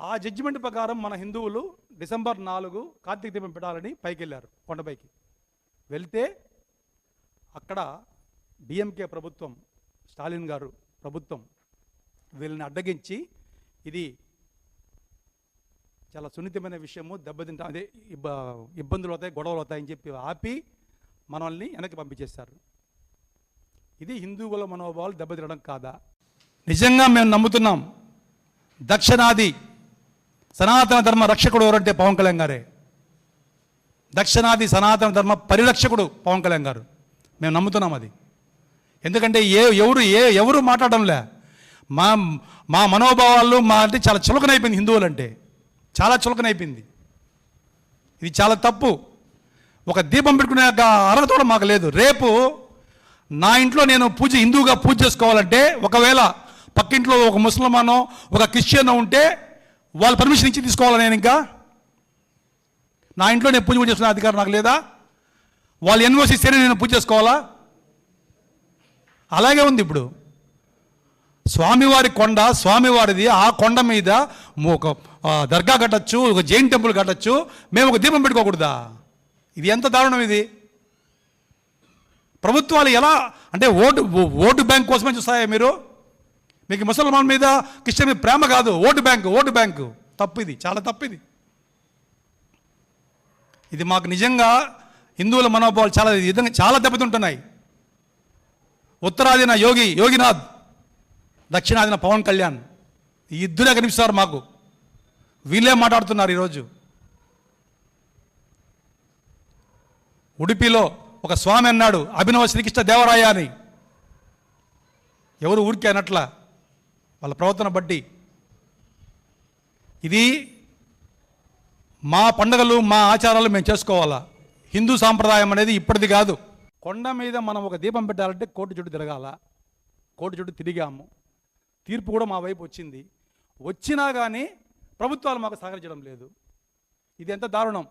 ఆ జడ్జిమెంట్ ప్రకారం మన హిందువులు డిసెంబర్ నాలుగు కార్తీక దీపం పెట్టాలని పైకి వెళ్ళారు కొండపైకి. వెళ్తే అక్కడ డిఎంకే ప్రభుత్వం స్టాలిన్ గారు ప్రభుత్వం వీళ్ళని అడ్డగించి ఇది చాలా సున్నితమైన విషయము దెబ్బతింటా అదే ఇబ్బ ఇబ్బందులు అవుతాయి గొడవలు అవుతాయని చెప్పి ఆపి మనల్ని వెనక్కి పంపించేస్తారు ఇది హిందువుల మనోభావాలు దెబ్బతినడం కాదా? నిజంగా మేము నమ్ముతున్నాం దక్షిణాది సనాతన ధర్మ రక్షకుడు ఎవరంటే పవన్ కళ్యాణ్ గారే. దక్షిణాది సనాతన ధర్మ పరిరక్షకుడు పవన్ కళ్యాణ్ గారు. మేము నమ్ముతున్నాం అది. ఎందుకంటే ఏ ఎవరు ఏ ఎవరు మాట్లాడడంలే. మా మా మనోభావాలు మా అంటే చాలా చులకనైపోయింది హిందువులు అంటే చాలా చులకనైపోయింది. ఇది చాలా తప్పు. ఒక దీపం పెట్టుకునే అర్హత కూడా మాకు లేదు. రేపు నా ఇంట్లో నేను పూజ హిందువుగా పూజ చేసుకోవాలంటే ఒకవేళ పక్కింట్లో ఒక ముసల్మానో ఒక క్రిస్టియన్ ఉంటే వాళ్ళ పర్మిషన్ ఇచ్చి తీసుకోవాలి నేను ఇంకా? నా ఇంట్లో నేను పూజ చేసుకునే అధికారం నాకు లేదా? వాళ్ళు ఎన్ఓసి ఇస్తేనే నేను పూజ చేసుకోవాలా? అలాగే ఉంది ఇప్పుడు. స్వామివారి కొండ స్వామివారిది ఆ కొండ మీద ఒక దర్గా కట్టచ్చు ఒక జైన్ టెంపుల్ కట్టచ్చు మేము ఒక దీపం పెట్టుకోకూడదా? ఇది ఎంత దారుణం ఇది? ప్రభుత్వాలు ఎలా అంటే ఓటు ఓటు బ్యాంక్ కోసమే చూస్తాయా మీరు? మీకు ముసల్మాన్ మీద క్రిస్టియన్ మీద ప్రేమ కాదు. Vote bank vote bank. తప్పు ఇది చాలా తప్పు ఇది ఇది మాకు నిజంగా హిందువుల మనోభావాలు చాలా విధంగా చాలా దెబ్బతింటున్నాయి. ఉత్తరాదిన యోగి యోగినాథ్ దక్షిణాదిన పవన్ కళ్యాణ్ ఈ ఇద్దరే కనిపిస్తారు మాకు. వీళ్ళే మాట్లాడుతున్నారు ఈరోజు. ఉడిపిలో ఒక స్వామి అన్నాడు అభినవ శ్రీకృష్ణ దేవరాయ అని. ఎవరు ఊరికే అనట్లా వాళ్ళ ప్రవర్తన బట్టి. ఇది మా పండుగలు మా ఆచారాలు మేము చేసుకోవాలా? హిందూ సాంప్రదాయం అనేది ఇప్పటిది కాదు. కొండ మీద మనం ఒక దీపం పెట్టాలంటే కోటి చుట్టూ తిరగాల? కోటి చుట్టూ తిరిగాము. తీర్పు కూడా మా వైపు వచ్చింది. వచ్చినా కానీ ప్రభుత్వాలు మాకు సహకరించడం లేదు. ఇది ఎంత దారుణం.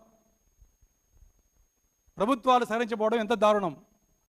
ప్రభుత్వాలు సహకరించబోవడం ఎంత దారుణం.